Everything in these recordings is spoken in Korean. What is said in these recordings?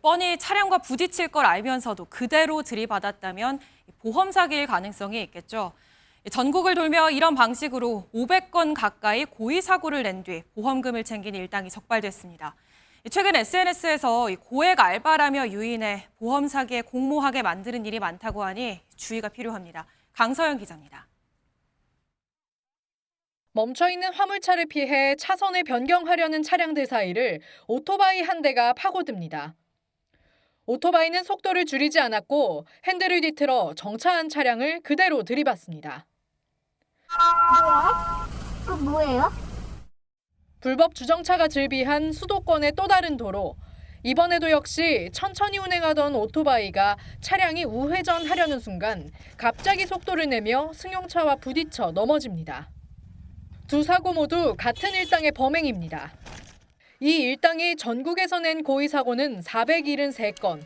뻔히 차량과 부딪힐 걸 알면서도 그대로 들이받았다면 보험 사기일 가능성이 있겠죠. 전국을 돌며 이런 방식으로 500건 가까이 고의 사고를 낸 뒤 보험금을 챙긴 일당이 적발됐습니다. 최근 SNS에서 고액 알바라며 유인해 보험 사기에 공모하게 만드는 일이 많다고 하니 주의가 필요합니다. 강서영 기자입니다. 멈춰있는 화물차를 피해 차선을 변경하려는 차량들 사이를 오토바이 한 대가 파고듭니다. 오토바이는 속도를 줄이지 않았고 핸들을 뒤틀어 정차한 차량을 그대로 들이받습니다. 뭐야? 그 뭐예요? 불법 주정차가 즐비한 수도권의 또 다른 도로. 이번에도 역시 천천히 운행하던 오토바이가 차량이 우회전하려는 순간 갑자기 속도를 내며 승용차와 부딪혀 넘어집니다. 두 사고 모두 같은 일당의 범행입니다. 이 일당이 전국에서 낸 고의 사고는 473건.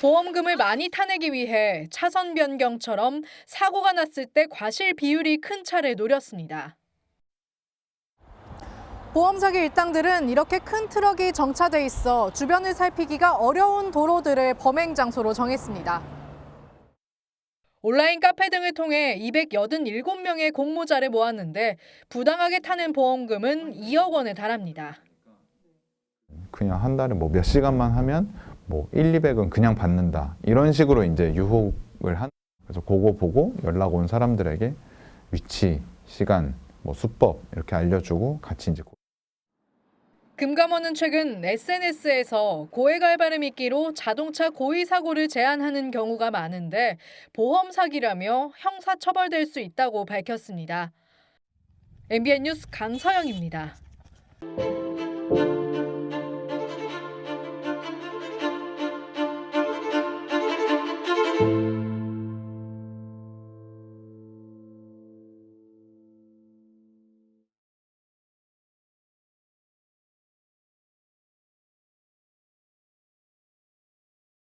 보험금을 많이 타내기 위해 차선 변경처럼 사고가 났을 때 과실 비율이 큰 차를 노렸습니다. 보험 사기 일당들은 이렇게 큰 트럭이 정차돼 있어 주변을 살피기가 어려운 도로들을 범행 장소로 정했습니다. 온라인 카페 등을 통해 287명의 공모자를 모았는데 부당하게 타는 보험금은 2억 원에 달합니다. 그냥 한 달에 뭐 몇 시간만 하면 뭐 1, 200은 그냥 받는다. 이런 식으로 이제 유혹을 한 그래서 그거 보고 연락 온 사람들에게 위치, 시간, 뭐 수법 이렇게 알려주고 같이 이제 금감원은 최근 SNS에서 고액 알바를 미끼로 자동차 고의 사고를 제한하는 경우가 많은데 보험 사기라며 형사 처벌될 수 있다고 밝혔습니다. MBN 뉴스 강서영입니다.